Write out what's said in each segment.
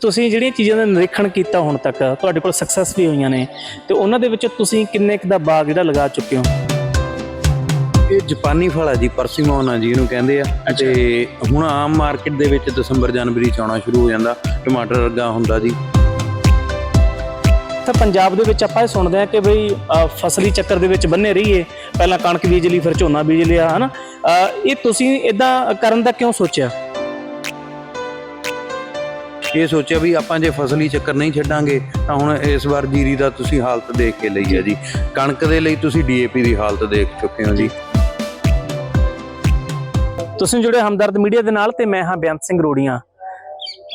ਤੁਸੀਂ ਜਿਹੜੀਆਂ ਚੀਜ਼ਾਂ ਦਾ ਨਿਰੀਖਣ ਕੀਤਾ ਹੁਣ ਤੱਕ ਤੁਹਾਡੇ ਕੋਲ ਸਕਸੈਸ ਵੀ ਹੋਈਆਂ ਨੇ ਤੇ ਉਹਨਾਂ ਦੇ ਵਿੱਚ ਤੁਸੀਂ ਕਿੰਨੇ ਕੁ ਦਾ ਬਾਗ ਜਿਹੜਾ ਲਗਾ ਚੁੱਕੇ ਹੋ? ਇਹ ਜਾਪਾਨੀ ਫਲ ਆ ਜੀ ਪਰਸੀਮੋਨ ਆ ਜੀ ਇਹਨੂੰ ਕਹਿੰਦੇ ਆ। ਤੇ ਹੁਣ ਆਮ ਮਾਰਕੀਟ ਦੇ ਵਿੱਚ ਦਸੰਬਰ ਜਨਵਰੀ ਚ ਆਉਣਾ ਸ਼ੁਰੂ ਹੋ ਜਾਂਦਾ ਟਮਾਟਰ ਵਰਗਾ ਹੁੰਦਾ ਜੀ। ਤਾਂ ਪੰਜਾਬ ਦੇ ਵਿੱਚ ਆਪਾਂ ਇਹ ਸੁਣਦੇ ਆ ਕਿ ਬਈ ਅ, ਫਸਲੀ ਚੱਕਰ ਦੇ ਵਿੱਚ ਬੰਨੇ ਰਹੀਏ। ਪਹਿਲਾਂ ਕਣਕ ਬੀਜ ਲਈ ਫਿਰ ਝੋਨਾ ਬੀਜ ਲਿਆ ਹਨਾ? ਅ, ਇਹ ਤੁਸੀਂ ਇਦਾਂ ਕਰਨ ਦਾ ਕਿਉਂ ਸੋਚਿਆ? ਇਹ ਸੋਚਿਆ ਵੀ ਆਪਾਂ ਜੇ ਫਸਲੀ ਚੱਕਰ ਨਹੀਂ ਛੱਡਾਂਗੇ, ਤਾਂ ਹੁਣ ਇਸ ਵਾਰ ਜੀਰੀ ਦਾ ਤੁਸੀਂ ਹਾਲਤ ਦੇਖ ਕੇ ਲਈ ਹੈ ਜੀ। ਕਣਕ ਦੇ ਲਈ ਤੁਸੀਂ ਡੀਏਪੀ ਦੀ ਹਾਲਤ ਦੇਖ ਚੁੱਕੇ ਹੋ ਜੀ। ਤੁਸੀਂ ਜੁੜੇ ਹਮਦਰਦ ਮੀਡੀਆ ਦੇ ਨਾਲ ਤੇ ਮੈਂ ਹਾਂ ਬੇਅੰਤ ਸਿੰਘ ਰੋੜੀਆਂ।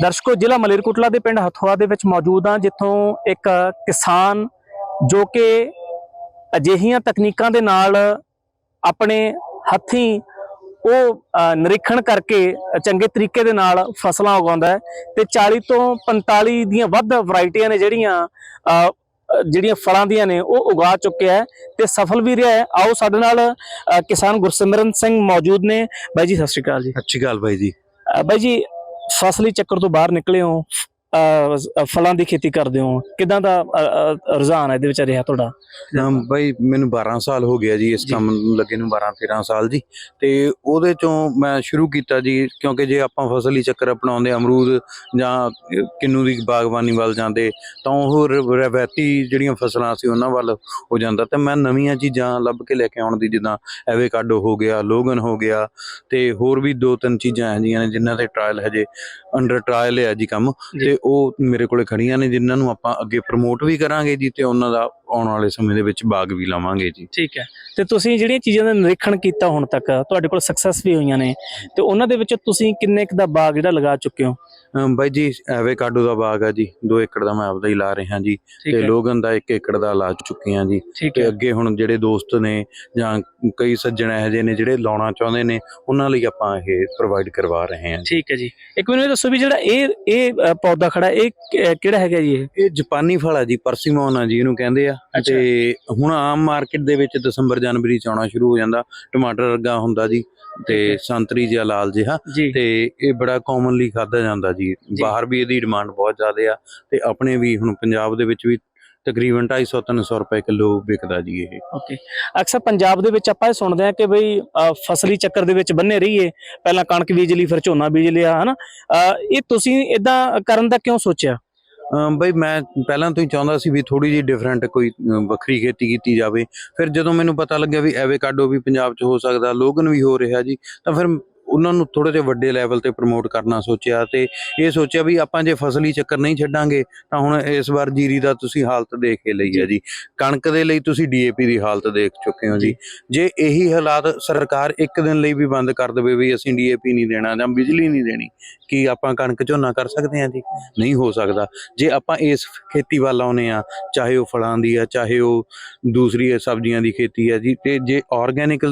ਦਰਸ਼ਕੋ, ਜ਼ਿਲ੍ਹਾ ਮਲੇਰਕੋਟਲਾ ਦੇ ਪਿੰਡ ਹਥੋਆ ਦੇ ਵਿੱਚ ਮੌਜੂਦ ਹਾਂ, ਜਿੱਥੋਂ ਇੱਕ ਕਿਸਾਨ ਜੋ ਕਿ ਅਜਿਹੀਆਂ ਤਕਨੀਕਾਂ ਦੇ ਨਾਲ ਆਪਣੇ ਹੱਥੀਂ ਉਹ ਨਿਰੀਖਣ ਕਰਕੇ ਚੰਗੇ ਤਰੀਕੇ ਦੇ ਨਾਲ ਫਸਲਾਂ ਉਗਾਉਂਦਾ ਹੈ ਤੇ 40 ਤੋਂ 45 ਦੀਆਂ ਵੱਧ ਵੈਰਾਈਟੀਆਂ ਨੇ ਜਿਹੜੀਆਂ ਜਿਹੜੀਆਂ ਫਲਾਂ ਦੀਆਂ ਨੇ ਉਹ ਉਗਾ ਚੁੱਕਿਆ ਹੈ ਤੇ ਸਫਲ ਵੀ ਰਿਹਾ ਹੈ। ਆਓ ਸਾਡੇ ਨਾਲ ਕਿਸਾਨ ਗੁਰਸਿਮਰਨ ਸਿੰਘ ਮੌਜੂਦ ਨੇ। ਬਾਈ ਜੀ ਸਤਿ ਸ਼੍ਰੀ ਅਕਾਲ ਜੀ। ਸਤਿ ਸ਼੍ਰੀ ਅਕਾਲ ਬਾਈ ਜੀ। ਬਾਈ ਜੀ ਫਸਲੀ ਚੱਕਰ ਤੋਂ ਬਾਹਰ ਨਿਕਲੇ ਹੋ। ਫਲਾਂ ਦੀ ਖੇਤੀ ਕਰਦੇ ਹੋ? ਕਿਦਾਂ ਦਾ ਰੁਝਾਨ ਹੈ ਇਹਦੇ ਵਿੱਚ ਰਿਹਾ ਤੁਹਾਡਾ? ਅਮ ਬਾਈ ਮੈਨੂੰ 12 ਸਾਲ ਹੋ ਗਿਆ ਜੀ ਇਸ। ਕੰਮ ਨੂੰ ਲੱਗੇ ਨੂੰ 12 13 ਸਾਲ ਜੀ। ਤੇ ਉਹਦੇ ਚੋਂ ਮੈਂ ਸ਼ੁਰੂ ਕੀਤਾ ਜੀ ਕਿਉਂਕਿ ਜੇ ਆਪਾਂ ਫਸਲੀ ਚੱਕਰ ਅਪਣਾਉਂਦੇ ਅਮਰੂਦ ਜਾਂ ਕਿੰਨੂ ਦੀ ਬਾਗਬਾਨੀ ਵੱਲ ਜਾਂਦੇ ਤਾਂ ਉਹ ਰਵਾਇਤੀ ਜਿਹੜੀਆਂ ਫਸਲਾਂ ਸੀ ਉਹਨਾਂ ਵੱਲ ਹੋ ਜਾਂਦਾ। ਤੇ ਮੈਂ ਨਵੀਆਂ ਚੀਜ਼ਾਂ ਲੱਭ ਕੇ ਲੈ ਕੇ ਆਉਣ ਦੀ ਜਿੱਦਾਂ ਐਵੇਕਾਡੋ ਹੋ ਗਿਆ ਲੋਗਨ ਹੋ ਗਿਆ ਤੇ ਹੋਰ ਵੀ ਦੋ ਤਿੰਨ ਚੀਜ਼ਾਂ ਇਹੋ ਜਿਹੀਆਂ ਨੇ ਜਿਨ੍ਹਾਂ ਦੇ ਟ੍ਰਾਇਲ ਹਜੇ ਅੰਡਰ ਟ੍ਰਾਇਲ ਹੈ ਜੀ ਕੰਮ। ਜੀ। ਤੇ ਉਹ ਮੇਰੇ ਕੋਲੇ ਖੜੀਆਂ ਨੇ, ਜਿਨ੍ਹਾਂ ਨੂੰ ਆਪਾਂ ਅੱਗੇ ਪ੍ਰਮੋਟ ਵੀ ਕਰਾਂਗੇ ਜੀ ਤੇ ਉਹਨਾਂ ਦਾ ਆਉਣ ਵਾਲੇ ਸਮੇਂ ਦੇ ਵਿੱਚ ਬਾਗ ਵੀ ਲਾਵਾਂਗੇ ਜੀ। ਠੀਕ ਹੈ। ਤੇ ਤੁਸੀਂ ਜਿਹੜੀਆਂ ਚੀਜ਼ਾਂ ਦਾ ਨਿਰੀਖਣ ਕੀਤਾ ਹੁਣ ਤੱਕ, ਤੁਹਾਡੇ ਕੋਲ ਸਕਸੈਸ ਵੀ ਹੋਈਆਂ ਨੇ, ਤੇ ਉਹਨਾਂ ਦੇ ਵਿੱਚ ਤੁਸੀਂ ਕਿੰਨੇ ਕੁ ਦਾ ਬਾਗ ਜਿਹੜਾ ਲਗਾ ਚੁੱਕੇ ਹੋ? ਬਾਈ ਜੀ ਐਵੇਕਾਡੋ ਦਾ ਬਾਗ ਆ ਜੀ 2 ਏਕੜ ਦਾ ਮੈਂ ਆਪਦਾ ਹੀ ਲਾ ਰਿਹਾ ਜੀ ਤੇ ਲੋਗਨ ਦਾ 1 ਏਕੜ ਦਾ ਲਾ ਚੁੱਕੇ ਆ ਜੀ। ਤੇ ਅੱਗੇ ਹੁਣ ਜਿਹੜੇ ਦੋਸਤ ਨੇ ਜਾਂ ਕਈ ਸੱਜਣ ਇਹੋ ਜਿਹੇ ਨੇ ਜਿਹੜੇ ਲਾਉਣਾ ਚਾਹੁੰਦੇ ਨੇ ਉਹਨਾਂ ਲਈ ਆਪਾਂ ਇਹ ਪ੍ਰੋਵਾਈਡ ਕਰਵਾ ਰਹੇ ਹਾਂ ਠੀਕ ਹੈ ਜੀ। ਇੱਕ ਮੈਨੂੰ ਇਹ ਦੱਸੋ ਵੀ ਜਿਹੜਾ ਇਹ ਇਹ ਪੌਦਾ ਖੜਾ ਇਹ ਕਿਹੜਾ ਹੈਗਾ ਜੀ ਇਹ? ਇਹ ਜਾਪਾਨੀ ਫਲ ਆ ਜੀ ਪਰਸੀਮੋਨ ਆ ਜੀ ਇਹਨੂੰ ਕਹਿੰਦੇ ਆ। ਤੇ ਹੁਣ ਆਮ ਮਾਰਕੀਟ ਦੇ ਵਿੱਚ ਦਸੰਬਰ ਜਨਵਰੀ ਚ ਆਉਣਾ ਸ਼ੁਰੂ ਹੋ ਜਾਂਦਾ ਟਮਾਟਰ ਵਰਗਾ ਹੁੰਦਾ ਜੀ। ਤੇ। ਸੰਤਰੀ ਜਿਹਾ ਲਾਲ ਜਿਹਾ ਜੀ। ਤੇ ਇਹ ਬੜਾ ਕਾਮਨਲੀ ਖਾਦਾ ਜਾਂਦਾ ਜੀ। ਬਾਹਰ ਵੀ ਇਹਦੀ ਡਿਮਾਂਡ ਬਹੁਤ ਜ਼ਿਆਦਾ ਆ ਤੇ ਆਪਣੇ ਵੀ ਹੁਣ ਪੰਜਾਬ ਦੇ ਵਿੱਚ ਵੀ ਤਕਰੀਬਨ 250 300 ਰੁਪਏ ਕਿਲੋ ਵਿਕਦਾ ਜੀ ਇਹ। ਓਕੇ। ਅਕਸਰ ਪੰਜਾਬ ਦੇ ਵਿੱਚ ਆਪਾਂ ਇਹ ਸੁਣਦੇ ਆ ਕਿ ਬਈ ਅ, ਫਸਲੀ ਚੱਕਰ ਦੇ ਵਿੱਚ ਬੰਨੇ ਰਹੀਏ। ਪਹਿਲਾਂ ਕਣਕ ਬੀਜ ਲਈ ਫਿਰ ਝੋਨਾ ਬੀਜ ਲਿਆ ਹਨਾ। ਅ, ਇਹ ਤੁਸੀਂ ਇਦਾਂ ਕਰਨ ਦਾ ਕਿਉਂ ਸੋਚਿਆ? ਬਈ ਮੈਂ ਪਹਿਲਾਂ ਤੋਂ ਹੀ ਚਾਹੁੰਦਾ ਸੀ ਵੀ ਥੋੜੀ ਜਿਹੀ ਡਿਫਰੈਂਟ ਕੋਈ ਵੱਖਰੀ ਖੇਤੀ ਕੀਤੀ ਜਾਵੇ। ਫਿਰ ਜਦੋਂ ਮੈਨੂੰ ਪਤਾ ਲੱਗਿਆ ਵੀ ਐਵੇਕਾਡੋ ਵੀ ਪੰਜਾਬ 'ਚ ਹੋ ਸਕਦਾ, ਲੋਗਨ ਵੀ ਹੋ ਰਿਹਾ ਜੀ, ਤਾਂ ਫਿਰ ਉਹਨਾਂ ਨੂੰ ਥੋੜੇ ਜਿਹੇ ਵੱਡੇ ਲੈਵਲ ਤੇ ਪ੍ਰਮੋਟ ਕਰਨਾ ਸੋਚਿਆ ਤੇ ਇਹ ਸੋਚਿਆ ਵੀ ਆਪਾਂ ਜੇ ਫਸਲੀ ਚੱਕਰ ਨਹੀਂ ਛੱਡਾਂਗੇ ਤਾਂ ਹੁਣ ਇਸ ਵਾਰ ਜੀਰੀ ਦਾ ਤੁਸੀਂ ਹਾਲਤ ਦੇਖ ਕੇ ਲਈ ਹੈ ਜੀ। ਕਣਕ ਦੇ ਲਈ ਤੁਸੀਂ ਡੀਏਪੀ ਦੀ ਹਾਲਤ ਦੇਖ ਚੁੱਕੇ ਹੋ ਜੀ। ਜੇ ਇਹੀ ਹਾਲਾਤ ਸਰਕਾਰ ਇੱਕ ਦਿਨ ਲਈ ਵੀ ਬੰਦ ਕਰ ਦੇਵੇ ਵੀ ਅਸੀਂ ਡੀਏਪੀ ਨਹੀਂ ਦੇਣਾ ਜਾਂ ਬਿਜਲੀ ਨਹੀਂ ਦੇਣੀ, ਕੀ ਆਪਾਂ ਕਣਕ ਝੋਨਾ ਕਰ ਸਕਦੇ ਹਾਂ ਜੀ? ਨਹੀਂ ਹੋ ਸਕਦਾ। ਜੇ ਆਪਾਂ ਇਸ ਖੇਤੀ ਵੱਲ ਆਉਨੇ ਆ ਚਾਹੇ ਉਹ ਫਲਾਂ ਦੀ ਆ, ਚਾਹੇ ਉਹ ਦੂਸਰੀ ਸਬਜ਼ੀਆਂ ਦੀ ਖੇਤੀ ਹੈ ਜੀ, ਤੇ ਜੇ ਆਰਗੈਨਿਕ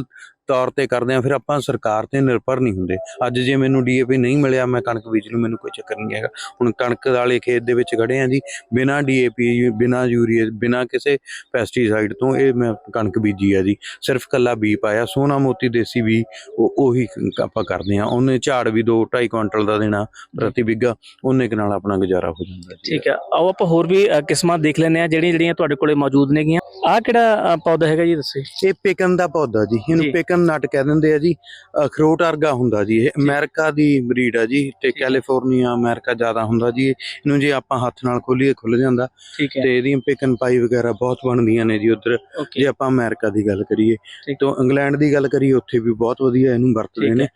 ਤੌਰ ਤੇ ਕਰਦੇ ਆ ਫਿਰ ਆਪਾਂ ਸਰਕਾਰ ਤੇ ਨਿਰਭਰ ਨਹੀਂ ਹੁੰਦੇ। ਅੱਜ ਜੇ ਮੈਨੂੰ ਡੀਏਪੀ ਨਹੀਂ ਮਿਲਿਆ, ਮੈਂ ਕਣਕ ਬੀਜ ਲੂ ਮੈਨੂੰ ਕੋਈ ਚੱਕਰ ਨਹੀਂ ਹੈਗਾ। ਹੁਣ ਕਣਕ ਵਾਲੇ ਖੇਤ ਦੇ ਵਿੱਚ ਖੜੇ ਆ ਜੀ, ਬਿਨਾ ਡੀਏਪੀ, ਬਿਨਾ ਯੂਰੀਆ ਬਿਨਾ ਕਿਸੇ ਪੈਸਟੀਸਾਈਡ ਤੋਂ ਇਹ ਮੈਂ ਕਣਕ ਬੀਜੀ ਆ ਜੀ। ਸਿਰਫ ਕੱਲਾ ਬੀ ਪਾਇਆ ਸੋਨਾ ਮੋਤੀ ਦੇਸੀ ਵੀ ਉਹ, ਉਹੀ ਆਪਾਂ ਕਰਦੇ ਆ ਉਹਨੇ ਝਾੜ ਵੀ 2 2.5 ਕੁਇੰਟਲ ਦਾ ਦੇਣਾ ਪ੍ਰਤੀ ਬਿੱਗਾ, ਉਹਨੇ ਨਾਲ ਆਪਣਾ ਗੁਜ਼ਾਰਾ ਹੋ ਜਾਂਦਾ ਠੀਕ ਹੈ। ਆਓ ਆਪਾਂ ਹੋਰ ਵੀ ਕਿਸਮਾਂ ਦੇਖ ਲੈਂਦੇ ਆ ਜਿਹੜੀਆਂ ਜਿਹੜੀਆਂ ਤੁਹਾਡੇ ਕੋਲੇ ਮੌਜੂਦ ਨੇਗੀਆਂ। ਆਹ ਕਿਹੜਾ ਅ, ਪੌਦਾ ਹੈਗਾ ਜੀ ਦੱਸੋ ਇਹ ਪਿਕਨ ਦਾ ਪੌਦਾ ਜੀ ਜੀ। ਇਹਨੂੰ ਪਿਕਨ ਨਟ ਕਹਿ ਦਿੰਦੇ ਆ ਜੀ। ਅਖਰੋਟ ਵਰਗਾ ਹੁੰਦਾ ਜੀ ਇਹ ਅਮਰੀਕਾ ਦੀ ਬਰੀਡ ਆ ਜੀ ਤੇ। ਕੈਲੀਫੋਰਨੀਆ ਅਮਰੀਕਾ ਜ਼ਿਆਦਾ ਹੁੰਦਾ ਜੀ। ਇਹਨੂੰ ਜੇ ਆਪਾਂ ਹੱਥ ਨਾਲ ਖੋਲੀਏ ਖੁੱਲ ਜਾਂਦਾ। ਠੀਕ ਹੈ। ਤੇ ਇਹਦੀਆਂ ਪਿਕਨ ਪਾਈ ਵਗੈਰਾ ਬਹੁਤ ਬਣਦੀਆਂ ਨੇ ਜੀ ਉਧਰ। ਜੇ ਆਪਾਂ ਅਮਰੀਕਾ ਦੀ ਗੱਲ ਕਰੀਏ ਠੀਕ। ਤੋਂ ਇੰਗਲੈਂਡ ਦੀ ਗੱਲ ਕਰੀਏ ਉੱਥੇ ਵੀ ਬਹੁਤ ਵਧੀਆ ਇਹਨੂੰ ਵਰਤਦੇ ਠੀਕ ਨੇ।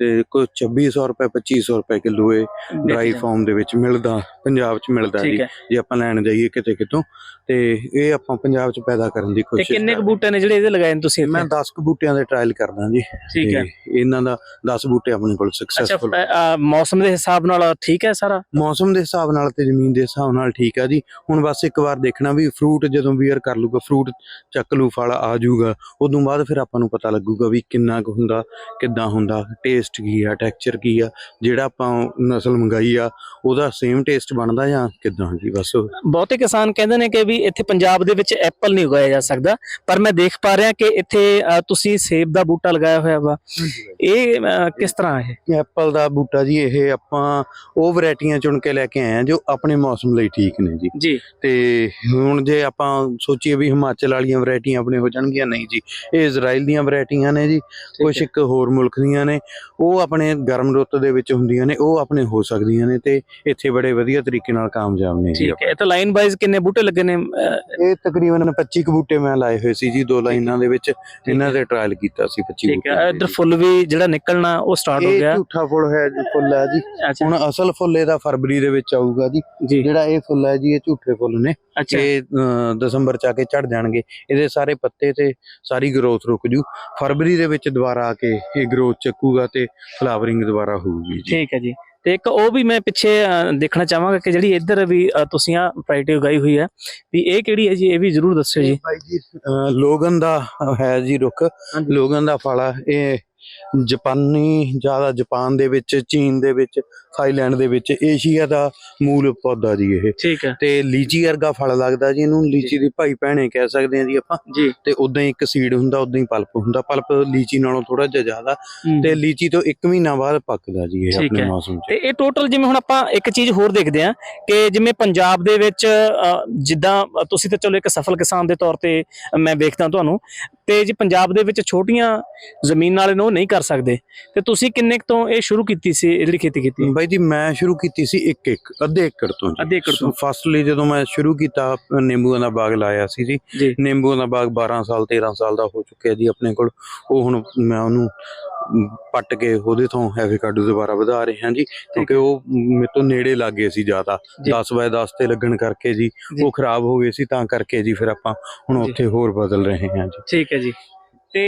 ਤੇ ਕੋਈ 2600 ਰੁਪਏ 2500 ਰੁਪਏ ਕਿਲੋ ਇਹ ਡਰਾਈ ਫਾਰਮ ਦੇ ਵਿੱਚ ਮਿਲਦਾ ਪੰਜਾਬ 'ਚ ਮਿਲਦਾ ਜੀ। ਜੇ ਆਪਾਂ ਲੈਣ ਜਾਈਏ ਕਿਤੇ ਕਿਤੋਂ ਤੇ ਇਹ ਆਪਾਂ ਪੰਜਾਬ 'ਚ ਪੈਦਾ ਕਰਨ ਦੀ ਤੇ ਕੋਸ਼ਿਸ਼ ਕਿੰਨੇ ਕੁ ਬੂਟੇ ਨੇ ਜਿਹੜੇ ਇਹਦੇ ਲਗਾਏ ਨੇ ਤੁਸੀਂ ਮੈਂ ਇੱਥੇ? 10 ਕੁ ਬੂਟਿਆਂ ਦੇ ਟ੍ਰਾਇਲ ਕਰਦਾ ਜੀ। ਠੀਕ ਹੈ। ਤੇ ਇਹਨਾਂ ਦਾ 10 ਬੂਟੇ ਆਪਣੇ ਕੋਲ ਸਕਸੈਸਫੁਲ ਮੌਸਮ ਦੇ ਹਿਸਾਬ ਨਾਲ ਠੀਕ ਹੈ ਸਾਰਾ? ਮੌਸਮ ਦੇ ਹਿਸਾਬ ਨਾਲ ਤੇ ਜ਼ਮੀਨ ਦੇ ਹਿਸਾਬ ਨਾਲ ਠੀਕ ਆ ਜੀ। ਹੁਣ ਬਸ ਇੱਕ ਵਾਰ ਦੇਖਣਾ ਵੀ ਫਰੂਟ ਜਦੋਂ ਵੀਅਰ ਕਰ ਲੂਗਾ ਫਰੂਟ ਚੱਕ ਲੂ ਫਲ ਆ ਜਾਊਗਾ ਉਦੋਂ ਬਾਅਦ ਫਿਰ ਆਪਾਂ ਨੂੰ ਪਤਾ ਲੱਗੂਗਾ ਵੀ ਕਿੰਨਾ ਕੁ ਹੁੰਦਾ ਕਿੱਦਾਂ ਹੁੰਦਾ ਟੇਸਟ ਟੇਸਟ ਕੀ ਆ ਟੈਕਸਚਰ ਕੀ ਆ ਜਿਹੜਾ ਆਪਾਂ ਨਸਲ ਮੰਗਾਈ ਆ ਉਹਦਾ ਸੇਮ ਟੇਸਟ ਬਣਦਾ ਜਾਂ ਕਿਦਾਂ? ਜੀ ਬਸ। ਬਹੁਤੇ ਕਿਸਾਨ ਕਹਿੰਦੇ ਨੇ ਕਿ ਵੀ ਇੱਥੇ ਪੰਜਾਬ ਦੇ ਵਿੱਚ ਐਪਲ ਨਹੀਂ ਉਗਾਇਆ ਜਾ ਸਕਦਾ ਪਰ ਮੈਂ ਦੇਖ ਪਾ ਰਿਹਾ ਕਿ ਇੱਥੇ ਤੁਸੀਂ ਸੇਬ ਦਾ ਬੂਟਾ ਲਗਾਇਆ ਹੋਇਆ ਵਾ। ਇਹ ਕਿਸ ਤਰ੍ਹਾਂ ਹੈ ਐਪਲ ਦਾ ਬੂਟਾ ਜੀ ਇਹ ਆਪਾਂ ਉਹ ਵੈਰਾਈਟੀਆਂ ਚੁਣ ਕੇ ਲੈ ਕੇ ਆਏ ਆ ਜੋ ਆਪਣੇ ਮੌਸਮ ਲਈ ਠੀਕ ਨੇ ਜੀ। ਜੀ। ਤੇ ਹੁਣ ਜੇ ਆਪਾਂ ਸੋਚੀਏ ਵੀ ਹਿਮਾਚਲ ਵਾਲੀਆਂ ਵੈਰਾਈਟੀਆਂ ਆਪਣੇ ਹੋ ਜਾਣਗੀਆਂ ਨਹੀਂ ਜੀ ਇਹ ਇਜ਼ਰਾਈਲ ਦੀਆਂ ਵੈਰਾਈਟੀਆਂ ਨੇ ਜੀ ਕੁਝ ਇੱਕ ਹੋਰ ਮੁਲਕ ਦੀਆਂ ਨੇ ਉਹ ਆਪਣੇ ਗਰਮ ਰੁੱਤ ਦੇ ਵਿੱਚ ਹੁੰਦੀਆਂ ਨੇ ਉਹ ਆਪਣੇ ਹੋ ਸਕਦੀਆਂ ਨੇ ਤੇ ਇੱਥੇ ਬੜੇ ਵਧੀਆ ਤਰੀਕੇ ਨਾਲ ਕਾਮਯਾਬ ਨੇ ਠੀਕ ਹੈ ਤਾਂ ਲਾਈਨ ਵਾਈਜ਼ ਕਿੰਨੇ ਬੂਟੇ ਲੱਗੇ ਨੇ? ਇਹ ਤਕਰੀਬਨ 25 ਕੁ ਬੂਟੇ ਮੈਂ ਲਾਏ ਹੋਏ ਸੀ ਜੀ ਦੋ ਲਾਈਨਾਂ ਦੇ ਵਿੱਚ ਇਹਨਾਂ ਤੇ ਟ੍ਰਾਇਲ ਕੀਤਾ ਸੀ 25 ਠੀਕ ਹੈ ਇਧਰ ਫੁੱਲ ਵੀ ਜਿਹੜਾ ਨਿਕਲਣਾ ਉਹ ਸਟਾਰਟ ਹੋ ਇਹ ਗਿਆ। ਝੂਠਾ ਫੁੱਲ ਹੈ ਜੀ ਫੁੱਲ ਹੈ ਜੀ। ਹੁਣ ਅਸਲ ਫੁੱਲ ਇਹਦਾ ਫਰਵਰੀ ਦੇ ਵਿੱਚ ਆਊਗਾ ਜੀ। ਜਿਹੜਾ ਇਹ ਫੁੱਲ ਹੈ ਜੀ ਇਹ ਝੂਠੇ ਫੁੱਲ ਨੇ। ਇਹ ਦਸੰਬਰ ਚ ਆ ਕੇ ਝੜ ਜਾਣਗੇ। ਇਹਦੇ ਸਾਰੇ ਪੱਤੇ ਤੇ ਸਾਰੀ ਗਰੋਥ ਰੁਕ ਜੂ। ਫਰਵਰੀ ਦੇ ਵਿੱਚ ਦੁਬਾਰਾ ਆ ਕੇ ਇਹ ਗਰੋਥ ਚੱਕੂਗਾ ਤੇ ਫਲਾਵਰਿੰਗ ਦੁਬਾਰਾ ਹੋਊਗੀ ਜੀ। ਠੀਕ ਹੈ ਜੀ। ਤੇ ਇੱਕ ਉਹ ਵੀ ਮੈਂ ਪਿੱਛੇ ਦੇਖਣਾ ਚਾਹਾਂਗਾ ਕਿ ਜਿਹੜੀ ਇੱਧਰ ਵੀ ਤੁਸੀਂ ਆ ਵੈਰਾਈਟੀ ਉਗਾਈ ਹੋਈ ਹੈ ਵੀ ਇਹ ਕਿਹੜੀ ਹੈ ਜੀ? ਇਹ ਵੀ ਜ਼ਰੂਰ ਦੱਸਿਓ ਜੀ। ਭਾਈ ਜੀ ਲੋਗਨ ਦਾ ਹੈ ਜੀ ਰੁੱਖ। ਲੋਗਨ ਦਾ ਫਲ ਇਹ ਜਾਪਾਨੀ ਜ਼ਿਆਦਾ ਜਾਪਾਨ ਦੇ ਵਿੱਚ ਚੀਨ ਦੇ ਵਿੱਚ ਥਾਈਲੈਂਡ ਦੇ ਵਿੱਚ ਏਸ਼ੀਆ ਦਾ ਮੂਲ ਪੌਦਾ ਜੀ ਇਹ। ਠੀਕ ਹੈ। ਤੇ ਲੀਚੀ ਵਰਗਾ ਫਲ ਲੱਗਦਾ ਜੀ ਇਹਨੂੰ ਲੀਚੀ ਦੀ ਭਾਈ ਭੈਣੇ ਕਹਿ ਸਕਦੇ ਆ ਜੀ ਆਪਾਂ। ਜੀ। ਤੇ ਉਦਾਂ ਹੀ ਇੱਕ ਸੀਡ ਹੁੰਦਾ ਉਦਾਂ ਹੀ ਪਲਪ ਹੁੰਦਾ। ਪਲਪ ਲੀਚੀ ਨਾਲੋਂ ਥੋੜਾ ਜਿਹਾ ਜ਼ਿਆਦਾ। ਤੇ ਲੀਚੀ ਤੋਂ 1 ਮਹੀਨਾ ਬਾਅਦ ਪੱਕਦਾ ਜੀ ਇਹ ਆਪਣੇ। ਮੌਸਮ 'ਚ। ਤੇ ਇਹ ਟੋਟਲ ਜਿਵੇਂ ਹੁਣ ਆਪਾਂ ਇੱਕ ਚੀਜ਼ ਹੋਰ ਦੇਖਦੇ ਹਾਂ ਕਿ ਜਿਵੇਂ ਪੰਜਾਬ ਦੇ ਵਿੱਚ ਜਿੱਦਾਂ ਤੁਸੀਂ ਤਾਂ ਚਲੋ ਇੱਕ ਸਫਲ ਕਿਸਾਨ ਦੇ ਤੌਰ ਤੇ ਮੈਂ ਵੇਖਦਾ ਤੁਹਾਨੂੰ ਤੇ ਜੇ ਪੰਜਾਬ ਦੇ ਵਿੱਚ ਛੋਟੀਆਂ ਜ਼ਮੀਨ ਵਾਲੇ ਨੂੰ ਨਹੀਂ ਕਰ ਸਕਦੇ। ਤੇ ਤੁਸੀਂ ਕਿੰਨੇ ਤੋਂ ਇਹ ਸ਼ੁਰੂ ਕੀਤੀ ਸੀ ਇਹ ਜਿਹੜੀ ਖੇਤੀ ਕੀਤੀ? ਬਾਈ ਜੀ ਮੈਂ ਸ਼ੁਰੂ ਕੀਤੀ ਸੀ 1 ਇੱਕ ਅੱਧੇ ਏਕੜ ਤੋਂ ਜੀ ਅੱਧੇ ਏਕੜ ਤੋਂ। ਫਸਟਲੀ ਜਦੋਂ ਮੈਂ ਸ਼ੁਰੂ ਕੀਤਾ ਨਿੰਬੂਆਂ ਦਾ ਬਾਗ ਲਾਇਆ ਸੀ ਜੀ ਨਿੰਬੂਆਂ ਦਾ ਬਾਗ 12 ਸਾਲ 13 ਸਾਲ ਦਾ ਹੋ ਚੁੱਕਿਆ ਜੀ ਆਪਣੇ ਕੋਲ ਉਹ ਹੁਣ ਮੈਂ ਉਹਨੂੰ ਪੱਟ ਕੇ ਉਹਦੇ ਤੋਂ ਐਵੋਕਾਡੋ ਦੁਬਾਰਾ ਵਧਾ ਰਹੇ ਹਾਂ ਜੀ ਕਿਉਂਕਿ ਉਹ ਮੇਰੇ ਤੋਂ ਨੇੜੇ ਲੱਗ ਗਏ ਸੀ ਜ਼ਿਆਦਾ ਜੀ। 10 ਬਾਏ 10 ਤੇ ਲੱਗਣ ਕਰਕੇ ਜੀ। ਉਹ ਖਰਾਬ ਹੋ ਗਏ ਸੀ ਤਾਂ ਕਰਕੇ ਜੀ ਫਿਰ ਆਪਾਂ ਹੁਣ। ਉੱਥੇ ਹੋਰ ਬਦਲ ਰਹੇ ਹਾਂ ਜੀ ਠੀਕ ਹੈ ਜੀ ਤੇ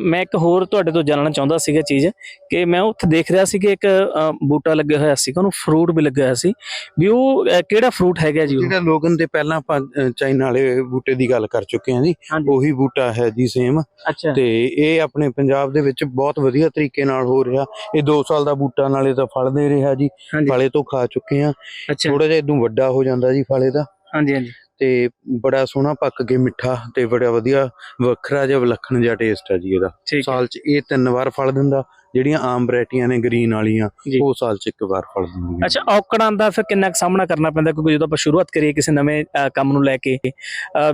ਮੈਂ ਇੱਕ ਹੋਰ ਤੁਹਾਡੇ ਤੋਂ ਜਾਣਨਾ ਚਾਹੁੰਦਾ ਸੀਗਾ ਚੀਜ਼ ਕਿ ਮੈਂ ਉੱਥੇ ਦੇਖ ਰਿਹਾ ਸੀ ਕਿ ਇੱਕ ਬੂਟਾ ਲੱਗਿਆ ਹੋਇਆ ਸੀ ਉਹਨੂੰ ਫਰੂਟ ਵੀ ਲੱਗਿਆ ਹੋਇਆ ਸੀ। ਵੀ ਉਹ ਕਿਹੜਾ ਫਰੂਟ ਹੈਗਾ ਜੀ ਜਿਹੜਾ ਲੋਗਨ ਦੇ ਪਹਿਲਾਂ ਆਪਾਂ ਚਾਈਨਾ ਵਾਲੇ ਬੂਟੇ ਦੀ ਗੱਲ ਕਰ ਚੁੱਕੇ ਹਾਂ ਜੀ ਉਹੀ ਬੂਟਾ ਹੈ ਜੀ ਸੇਮ ਤੇ ਇਹ ਆਪਣੇ ਪੰਜਾਬ ਦੇ ਵਿੱਚ ਬਹੁਤ ਵਧੀਆ ਤਰੀਕੇ ਨਾਲ ਹੋ ਰਿਹਾ। ਇਹ 2 ਸਾਲ ਦਾ ਬੂਟਾ ਨਾਲੇ ਤਾਂ ਫਲ ਦੇ ਰਿਹਾ ਜੀ ਫਲੇ ਤੋਂ ਖਾ ਚੁੱਕੇ ਆ ਥੋੜਾ ਜਿਹਾ ਇਦੋਂ ਵੱਡਾ ਹੋ ਜਾਂਦਾ ਜੀ ਫਲੇ ਦਾ। ਹਾਂਜੀ ਹਾਂਜੀ। ਤੇ ਬੜਾ ਸੋਹਣਾ ਪੱਕ ਕੇ ਮਿੱਠਾ ਤੇ ਬੜਾ ਵਧੀਆ ਵੱਖਰਾ ਜਿਹਾ ਵਿਲੱਖਣ ਜਿਹਾ ਟੇਸਟ ਹੈ ਜੀ ਇਹਦਾ। ਸਾਲ 'ਚ ਇਹ ਤਿੰਨ ਵਾਰ ਫਲ ਦਿੰਦਾ ਜਿਹੜੀਆਂ ਆਮ ਵੈਰਾਈਟੀਆਂ ਨੇ ਗ੍ਰੀਨ ਵਾਲੀਆਂ। ਉਹ ਸਾਲ 'ਚ ਇੱਕ ਵਾਰ ਫਲ ਦਿੰਦੀਆਂ ਅੱਛਾ ਔਕੜਾਂ ਦਾ ਫਿਰ ਕਿੰਨਾ ਕੁ ਸਾਹਮਣਾ ਕਰਨਾ ਪੈਂਦਾ ਕਿਉਂਕਿ ਜਦੋਂ ਆਪਾਂ ਸ਼ੁਰੂਆਤ ਕਰੀਏ ਕਿਸੇ ਨਵੇਂ ਕੰਮ ਨੂੰ ਲੈ ਕੇ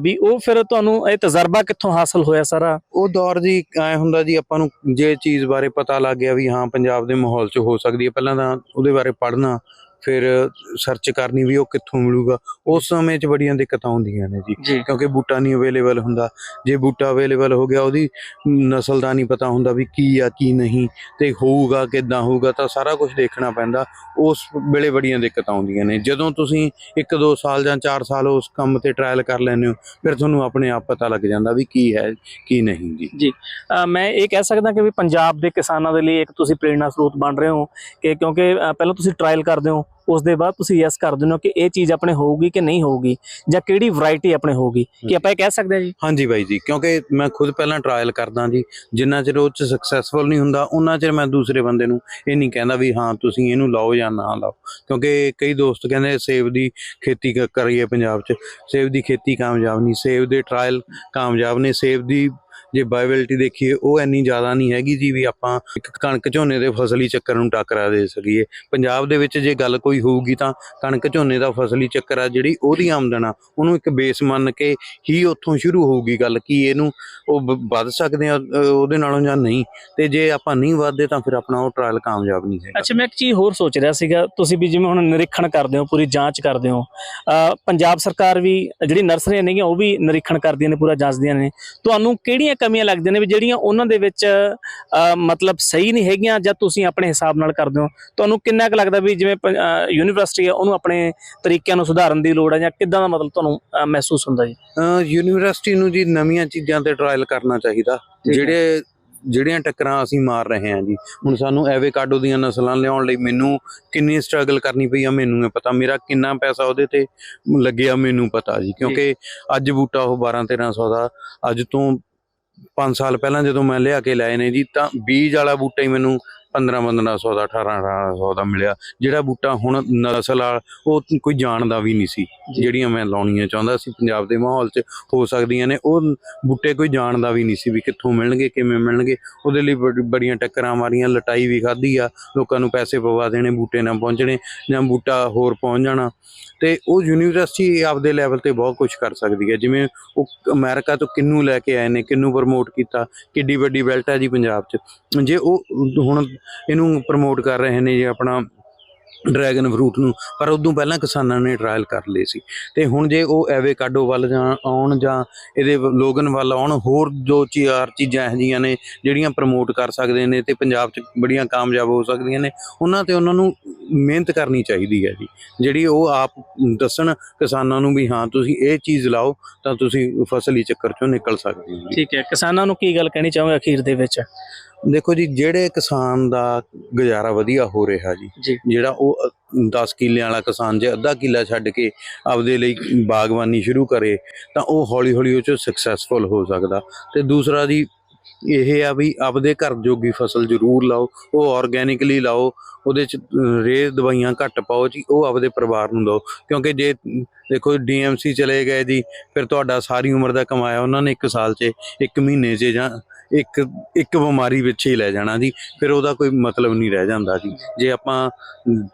ਵੀ ਉਹ ਫਿਰ ਤੁਹਾਨੂੰ ਇਹ ਤਜਰਬਾ ਕਿੱਥੋਂ ਹਾਸਲ ਹੋਇਆ ਸਾਰਾ? ਉਹ ਦੌਰ ਜੀ ਐ ਹੁੰਦਾ ਜੀ ਆਪਾਂ ਨੂੰ ਜੇ ਚੀਜ਼ ਬਾਰੇ ਪਤਾ ਲੱਗ ਗਿਆ ਵੀ ਹਾਂ ਪੰਜਾਬ ਦੇ ਮਾਹੌਲ 'ਚ ਹੋ ਸਕਦੀ ਹੈ ਪਹਿਲਾਂ ਤਾਂ ਉਹਦੇ ਬਾਰੇ ਪੜ੍ਹਨਾ ਫਿਰ ਸਰਚ ਕਰਨੀ ਵੀ ਉਹ ਕਿੱਥੋਂ ਮਿਲੂਗਾ ਉਸ ਸਮੇਂ 'ਚ ਬੜੀਆਂ ਦਿੱਕਤਾਂ ਆਉਂਦੀਆਂ ਨੇ ਜੀ। ਜੀ। ਕਿਉਂਕਿ ਬੂਟਾ ਨਹੀਂ ਅਵੇਲੇਬਲ ਹੁੰਦਾ। ਜੇ ਬੂਟਾ ਅਵੇਲੇਬਲ ਹੋ ਗਿਆ ਉਹਦੀ ਨਸਲ ਦਾ ਨਹੀਂ ਪਤਾ ਹੁੰਦਾ ਵੀ ਕੀ ਆ ਕੀ ਨਹੀਂ। ਤੇ ਹੋਊਗਾ ਕਿੱਦਾਂ ਹੋਊਗਾ ਤਾਂ ਸਾਰਾ ਕੁਝ ਦੇਖਣਾ ਪੈਂਦਾ। ਉਸ ਵੇਲੇ ਬੜੀਆਂ ਦਿੱਕਤਾਂ ਆਉਂਦੀਆਂ ਨੇ। ਜਦੋਂ ਤੁਸੀਂ 1-2 ਸਾਲ ਜਾਂ 4 ਸਾਲ ਉਸ ਕੰਮ ਤੇ ਟਰਾਇਲ ਕਰ ਲੈਂਦੇ ਹੋ ਫਿਰ ਤੁਹਾਨੂੰ ਆਪਣੇ ਆਪ ਪਤਾ ਲੱਗ ਜਾਂਦਾ ਵੀ ਕੀ ਹੈ ਕੀ ਨਹੀਂ ਜੀ। ਅ, ਮੈਂ ਇਹ ਕਹਿ ਸਕਦਾ ਕਿ ਵੀ ਪੰਜਾਬ ਦੇ ਕਿਸਾਨਾਂ ਦੇ ਲਈ ਇੱਕ ਤੁਸੀਂ ਪ੍ਰੇਰਣਾ ਸਰੋਤ ਬਣ ਰਹੇ ਹੋ ਕਿ ਕਿਉਂਕਿ ਪਹਿਲਾਂ ਤੁਸੀਂ ਟਰਾਇਲ ਕਰਦੇ ਹੋ ਉਸ ਦੇ ਬਾਅਦ ਤੁਸੀਂ ਯੈਸ ਕਰ ਦਿੰਦੇ ਹੋ ਕਿ ਇਹ ਚੀਜ਼ ਆਪਣੇ ਹੋਊਗੀ ਕਿ ਨਹੀਂ ਹੋਊਗੀ ਜਾਂ ਕਿਹੜੀ ਵੈਰਾਈਟੀ ਆਪਣੇ ਹੋਊਗੀ। ਕੀ ਆਪਾਂ ਇਹ ਕਹਿ ਸਕਦੇ ਹਾਂ ਜੀ? ਹਾਂਜੀ ਬਾਈ ਜੀ ਕਿਉਂਕਿ ਮੈਂ ਖੁਦ ਪਹਿਲਾਂ ਟਰਾਇਲ ਕਰਦਾ ਜੀ ਜਿੰਨਾ ਚਿਰ ਉਹ ਚ ਸਕਸੈਸਫੁਲ ਨਹੀਂ ਹੁੰਦਾ ਉਹਨਾਂ ਚਿਰ ਮੈਂ ਦੂਸਰੇ ਬੰਦੇ ਨੂੰ ਇਹ ਨਹੀਂ ਕਹਿੰਦਾ ਵੀ ਹਾਂ ਤੁਸੀਂ ਇਹਨੂੰ ਲਾਓ ਜਾਂ ਨਾ ਲਾਓ। ਕਿਉਂਕਿ ਕਈ ਦੋਸਤ ਕਹਿੰਦੇ ਸੇਬ ਦੀ ਖੇਤੀ ਕਰੀਏ ਪੰਜਾਬ 'ਚ ਸੇਬ ਦੀ ਖੇਤੀ ਕਾਮਯਾਬ ਨਹੀਂ ਸੇਬ ਦੇ ਟਰਾਇਲ ਕਾਮਯਾਬ ਨੇ ਸੇਬ ਦੀ ਜੇ ਬਾਇਬਿਲਿਟੀ ਦੇਖੀਏ ਉਹ ਇੰਨੀ ਜ਼ਿਆਦਾ ਨਹੀਂ ਹੈਗੀ ਜੀ ਵੀ ਆਪਾਂ ਇੱਕ ਕਣਕ ਝੋਨੇ ਦੇ ਫਸਲੀ ਚੱਕਰ ਨੂੰ ਟੱਕਰਾ ਦੇ ਸਕੀਏ। ਪੰਜਾਬ ਦੇ ਵਿੱਚ ਜੇ ਗੱਲ ਕੋਈ ਹੋਊਗੀ ਤਾਂ ਕਣਕ ਝੋਨੇ ਦਾ ਫਸਲੀ ਚੱਕਰ ਆ ਜਿਹੜੀ ਉਹਦੀ ਆਮਦਨ ਆ ਉਹਨੂੰ ਇੱਕ ਬੇਸ ਮੰਨ ਕੇ ਹੀ ਉੱਥੋਂ ਸ਼ੁਰੂ ਹੋਊਗੀ ਗੱਲ ਕਿ ਇਹਨੂੰ ਉਹ ਵੱਧ ਸਕਦੇ ਆ ਉਹਦੇ ਨਾਲੋਂ ਜਾਂ ਨਹੀਂ। ਤੇ ਜੇ ਆਪਾਂ ਨਹੀਂ ਵੱਧਦੇ ਤਾਂ ਫਿਰ ਆਪਣਾ ਉਹ ਟਰਾਇਲ ਕਾਮਯਾਬ ਨਹੀਂ ਹੈਗਾ। ਅੱਛਾ ਮੈਂ ਇੱਕ ਚੀਜ਼ ਹੋਰ ਸੋਚ ਰਿਹਾ ਸੀਗਾ ਤੁਸੀਂ ਵੀ ਜਿਵੇਂ ਹੁਣ ਨਿਰੀਖਣ ਕਰਦੇ ਹੋ ਪੂਰੀ ਜਾਂਚ ਕਰਦੇ ਹੋ ਅ, ਪੰਜਾਬ ਸਰਕਾਰ ਵੀ ਜਿਹੜੀ ਨਰਸਰੀਆਂ ਨੇਗੀਆਂ ਉਹ ਵੀ ਨਿਰੀਖਣ ਕਰਦੀਆਂ ਨੇ ਪੂਰਾ ਜਾਂਚਦੀਆਂ ਨੇ। ਤੁਹਾਨੂੰ ਕਿਹੜੀਆਂ ਕਮੀਆਂ ਲੱਗਦੀਆਂ ਨੇ ਵੀ ਜਿਹੜੀਆਂ ਉਹਨਾਂ ਦੇ ਵਿੱਚ ਮਤਲਬ ਸਹੀ ਨਹੀਂ ਹੈਗੀਆਂ ਜਾਂ ਤੁਸੀਂ ਆਪਣੇ ਹਿਸਾਬ ਨਾਲ ਕਰਦੇ ਹੋ। ਤੁਹਾਨੂੰ ਕਿੰਨਾ ਕੁ ਲੱਗਦਾ ਵੀ ਜਿਵੇਂ ਯੂਨੀਵਰਸਿਟੀ ਹੈ ਉਹਨੂੰ ਆਪਣੇ ਤਰੀਕਿਆਂ ਨੂੰ ਸੁਧਾਰਨ ਦੀ ਲੋੜ ਹੈ ਜਾਂ ਕਿੱਦਾਂ ਦਾ ਮਤਲਬ ਤੁਹਾਨੂੰ ਮਹਿਸੂਸ ਹੁੰਦਾ ਜੀ? ਯੂਨੀਵਰਸਿਟੀ ਨੂੰ ਜੀ ਨਵੀਆਂ ਚੀਜ਼ਾਂ ਤੇ ਟਰਾਇਲ ਕਰਨਾ ਚਾਹੀਦਾ। ਜਿਹੜੇ ਜਿਹੜੀਆਂ ਟੱਕਰਾਂ ਅਸੀਂ ਮਾਰ ਰਹੇ ਹਾਂ ਜੀ। ਹੁਣ ਸਾਨੂੰ ਐਵੋਕਾਡੋ ਦੀਆਂ ਨਸਲਾਂ ਲਿਆਉਣ ਲਈ ਮੈਨੂੰ ਕਿੰਨੀ ਸਟਰਗਲ ਕਰਨੀ ਪਈ ਆ ਮੈਨੂੰ ਇਹ ਪਤਾ। ਮੇਰਾ ਕਿੰਨਾ ਪੈਸਾ ਉਹਦੇ ਤੇ ਲੱਗਿਆ ਮੈਨੂੰ ਪਤਾ ਜੀ। ਕਿਉਂਕਿ ਅੱਜ ਬੂਟਾ ਉਹ 12 1300 ਦਾ ਅੱਜ ਤੋਂ 5 ਸਾਲ ਪਹਿਲਾਂ ਜਦੋਂ ਮੈਂ ਲਿਆ ਕੇ ਲਾਏ ਨੇ ਜੀ, ਤਾਂ ਬੀਜ ਵਾਲਾ ਬੂਟਾ ਹੀ ਮੈਨੂੰ 15 1500 ਦਾ 18 1800 ਦਾ ਮਿਲਿਆ। ਜਿਹੜਾ ਬੂਟਾ ਹੁਣ ਨਸਲ ਆ ਉਹ ਕੋਈ ਜਾਣਦਾ ਵੀ ਨਹੀਂ ਸੀ ਜਿਹੜੀਆਂ ਮੈਂ ਲਾਉਣੀਆਂ ਚਾਹੁੰਦਾ ਸੀ। ਪੰਜਾਬ ਦੇ ਮਾਹੌਲ 'ਚ ਹੋ ਸਕਦੀਆਂ ਨੇ। ਉਹ ਬੂਟੇ ਕੋਈ ਜਾਣਦਾ ਵੀ ਨਹੀਂ ਸੀ ਵੀ ਕਿੱਥੋਂ ਮਿਲਣਗੇ ਕਿਵੇਂ ਮਿਲਣਗੇ। ਉਹਦੇ ਲਈ ਬੜ- ਬੜੀਆਂ ਟੱਕਰਾਂ ਮਾਰੀਆਂ ਲਟਾਈ ਵੀ ਖਾਧੀ ਆ। ਲੋਕਾਂ ਨੂੰ ਪੈਸੇ ਪਵਾ ਦੇਣੇ ਬੂਟੇ ਨਾ ਪਹੁੰਚਣੇ ਜਾਂ ਬੂਟਾ ਹੋਰ ਪਹੁੰਚ ਜਾਣਾ। ਤੇ ਉਹ ਯੂਨੀਵਰਸਿਟੀ ਆਪਦੇ ਲੈਵਲ ਤੇ ਬਹੁਤ ਕੁਝ ਕਰ ਸਕਦੀ ਹੈ। ਜਿਵੇਂ ਉਹ ਅਮਰੀਕਾ ਤੋਂ ਕਿੰਨੂੰ ਲੈ ਕੇ ਆਏ ਨੇ ਕਿੰਨੂੰ ਪ੍ਰਮੋਟ ਕੀਤਾ ਕਿੱਡੀ ਵੱਡੀ ਬੈਲਟ ਹੈ ਜੀ ਪੰਜਾਬ 'ਚ। ਜੇ ਉਹ ਹੁਣ ਇਹਨੂੰ ਪ੍ਰਮੋਟ ਕਰ ਰਹੇ ਨੇ ਜੀ ਆਪਣਾ ਡਰੈਗਨ ਫਰੂਟ ਨੂੰ ਪਰ ਉਦੋਂ ਪਹਿਲਾਂ ਕਿਸਾਨਾਂ ਨੇ ਟਰਾਇਲ ਕਰ ਲਏ ਸੀ। ਤੇ ਹੁਣ ਜੇ ਉਹ ਐਵੇਕਾਡੋ ਵੱਲ ਜਾਂ ਆਉਣ ਜਾਂ ਇਹਦੇ ਲੋਗਨ ਵੱਲ ਆਉਣ ਹੋਰ ਜੋ ਚਾਰ ਚੀਜ਼ਾਂ ਇਹੋ ਜਿਹੀਆਂ ਨੇ ਜਿਹੜੀਆਂ ਪ੍ਰਮੋਟ ਕਰ ਸਕਦੇ ਨੇ ਤੇ ਪੰਜਾਬ 'ਚ ਬੜੀਆਂ ਕਾਮਯਾਬ ਹੋ ਸਕਦੀਆਂ ਨੇ ਉਹਨਾਂ ਤੇ ਉਹਨਾਂ ਨੂੰ ਮਿਹਨਤ ਕਰਨੀ ਚਾਹੀਦੀ ਹੈ ਜੀ। ਜਿਹੜੀ ਉਹ ਆਪ ਦੱਸਣ ਕਿਸਾਨਾਂ ਨੂੰ ਵੀ ਹਾਂ ਤੁਸੀਂ ਇਹ ਚੀਜ਼ ਲਾਓ ਤਾਂ ਤੁਸੀਂ ਫਸਲੀ ਚੱਕਰ ਚੋਂ ਨਿਕਲ ਸਕਦੇ ਹੋ ਠੀਕ ਹੈ ਕਿਸਾਨਾਂ ਨੂੰ ਕੀ ਗੱਲ ਕਹਿਣੀ ਚਾਹੋਗੇ ਅਖੀਰ ਦੇ ਵਿੱਚ? ਦੇਖੋ ਜੀ ਜਿਹੜੇ ਕਿਸਾਨ ਦਾ ਗੁਜ਼ਾਰਾ ਵਧੀਆ ਹੋ ਰਿਹਾ ਜੀ। ਜਿਹੜਾ ਉਹ 10 ਕਿੱਲਿਆਂ ਵਾਲਾ ਕਿਸਾਨ ਜੇ ਅੱਧਾ ਕਿੱਲਾ ਛੱਡ ਕੇ ਆਪਦੇ ਲਈ ਬਾਗਬਾਨੀ ਸ਼ੁਰੂ ਕਰੇ, ਤਾਂ ਉਹ ਹੌਲੀ ਹੌਲੀ ਉਹ ਚ ਸਕਸੈਸਫੁਲ ਹੋ ਸਕਦਾ। ਤੇ ਦੂਸਰਾ ਜੀ, ਇਹ ਆ ਵੀ ਆਪਦੇ ਘਰ ਜੋਗੀ ਫਸਲ ਜ਼ਰੂਰ ਲਾਓ, ਉਹ ਆਰਗੈਨਿਕਲੀ ਲਾਓ, ਉਹਦੇ ਚ ਰੇਹ ਦਵਾਈਆਂ ਘੱਟ ਪਾਓ ਜੀ, ਉਹ ਆਪਦੇ ਪਰਿਵਾਰ ਨੂੰ ਦਿਓ। ਕਿਉਂਕਿ ਜੇ, ਦੇਖੋ ਡੀਐਮਸੀ ਚਲੇ ਗਏ ਜੀ, ਫਿਰ ਤੁਹਾਡਾ ਸਾਰੀ ਉਮਰ ਦਾ ਕਮਾਇਆ ਉਹਨਾਂ ਨੇ ਇੱਕ ਸਾਲ 'ਚ, ਇੱਕ ਮਹੀਨੇ 'ਚ ਜਾਂ ਇੱਕ ਇੱਕ ਬਿਮਾਰੀ ਵਿੱਚ ਹੀ ਲੈ ਜਾਣਾ ਜੀ ਫਿਰ ਉਹਦਾ ਕੋਈ ਮਤਲਬ ਨਹੀਂ ਰਹਿ ਜਾਂਦਾ ਜੀ ਜੇ ਆਪਾਂ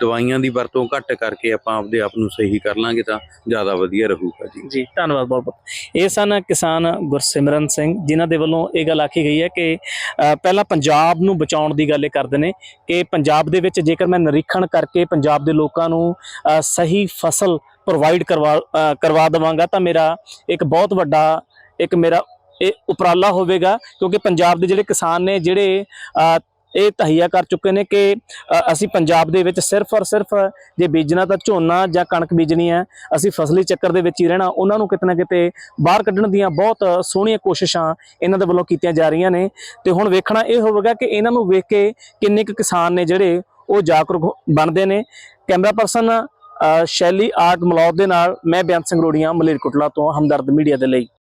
ਦਵਾਈਆਂ ਦੀ ਵਰਤੋਂ ਘੱਟ ਕਰਕੇ ਆਪਾਂ ਆਪਦੇ ਆਪ ਨੂੰ ਸਹੀ ਕਰ ਲਾਂਗੇ ਤਾਂ ਜ਼ਿਆਦਾ ਵਧੀਆ ਰਹੂਗਾ ਜੀ। ਜੀ, ਧੰਨਵਾਦ ਬਹੁਤ ਬਹੁਤ। ਇਹ ਸਨ ਕਿਸਾਨ ਗੁਰਸਿਮਰਨ ਸਿੰਘ, ਜਿਨ੍ਹਾਂ ਦੇ ਵੱਲੋਂ ਇਹ ਗੱਲ ਆਖੀ ਗਈ ਹੈ ਕਿ ਪਹਿਲਾਂ ਪੰਜਾਬ ਨੂੰ ਬਚਾਉਣ ਦੀ ਗੱਲ ਇਹ ਕਰਦੇ ਨੇ ਕਿ ਪੰਜਾਬ ਦੇ ਵਿੱਚ ਜੇਕਰ ਮੈਂ ਨਿਰੀਖਣ ਕਰਕੇ ਪੰਜਾਬ ਦੇ ਲੋਕਾਂ ਨੂੰ ਸਹੀ ਫਸਲ ਪ੍ਰੋਵਾਈਡ ਕਰਵਾ ਕਰਵਾ ਦੇਵਾਂਗਾ ਤਾਂ ਮੇਰਾ ਇੱਕ ਬਹੁਤ ਵੱਡਾ, ਇੱਕ ਮੇਰਾ ਇਹ ਉਪਰਾਲਾ ਹੋਵੇਗਾ, ਕਿਉਂਕਿ ਪੰਜਾਬ ਦੇ ਜਿਹੜੇ ਕਿਸਾਨ ਨੇ, ਜਿਹੜੇ ਇਹ ਤਹਈਆ ਕਰ ਚੁੱਕੇ ਨੇ ਕਿ ਅਸੀਂ ਪੰਜਾਬ ਦੇ ਵਿੱਚ ਸਿਰਫ ਔਰ ਸਿਰਫ ਜੇ ਬੀਜਣਾ ਤਾਂ ਝੋਨਾ ਜਾਂ ਕਣਕ ਬੀਜਣੀ ਹੈ, ਅਸੀਂ ਫਸਲੀ ਚੱਕਰ ਦੇ ਵਿੱਚ ਹੀ ਰਹਿਣਾ, ਉਹਨਾਂ ਨੂੰ ਕਿਤੇ ਨਾ ਕਿਤੇ ਬਾਹਰ ਕੱਢਣ ਦੀਆਂ ਬਹੁਤ ਸੋਹਣੀਆਂ ਕੋਸ਼ਿਸ਼ਾਂ ਇਹਨਾਂ ਦੇ ਵੱਲੋਂ ਕੀਤੀਆਂ ਜਾ ਰਹੀਆਂ ਨੇ। ਤੇ ਹੁਣ ਵੇਖਣਾ ਇਹ ਹੋਵੇਗਾ ਕਿ ਇਹਨਾਂ ਨੂੰ ਵੇਖ ਕੇ ਕਿੰਨੇ ਕੁ ਕਿਸਾਨ ਨੇ ਜਿਹੜੇ ਉਹ ਜਾਗਰੂਕ ਹੋ- ਬਣਦੇ ਨੇ। ਕੈਮਰਾ ਪਰਸਨ ਸ਼ੈਲੀ ਆਰਟ ਮਲੌਦ ਦੇ ਨਾਲ ਮੈਂ ਬੇਅੰਤ ਸਿੰਘ ਰੋੜੀਆਂ, ਮਲੇਰਕੋਟਲਾ ਤੋਂ ਹਮਦਰਦ ਮੀਡੀਆ ਦੇ ਲਈ।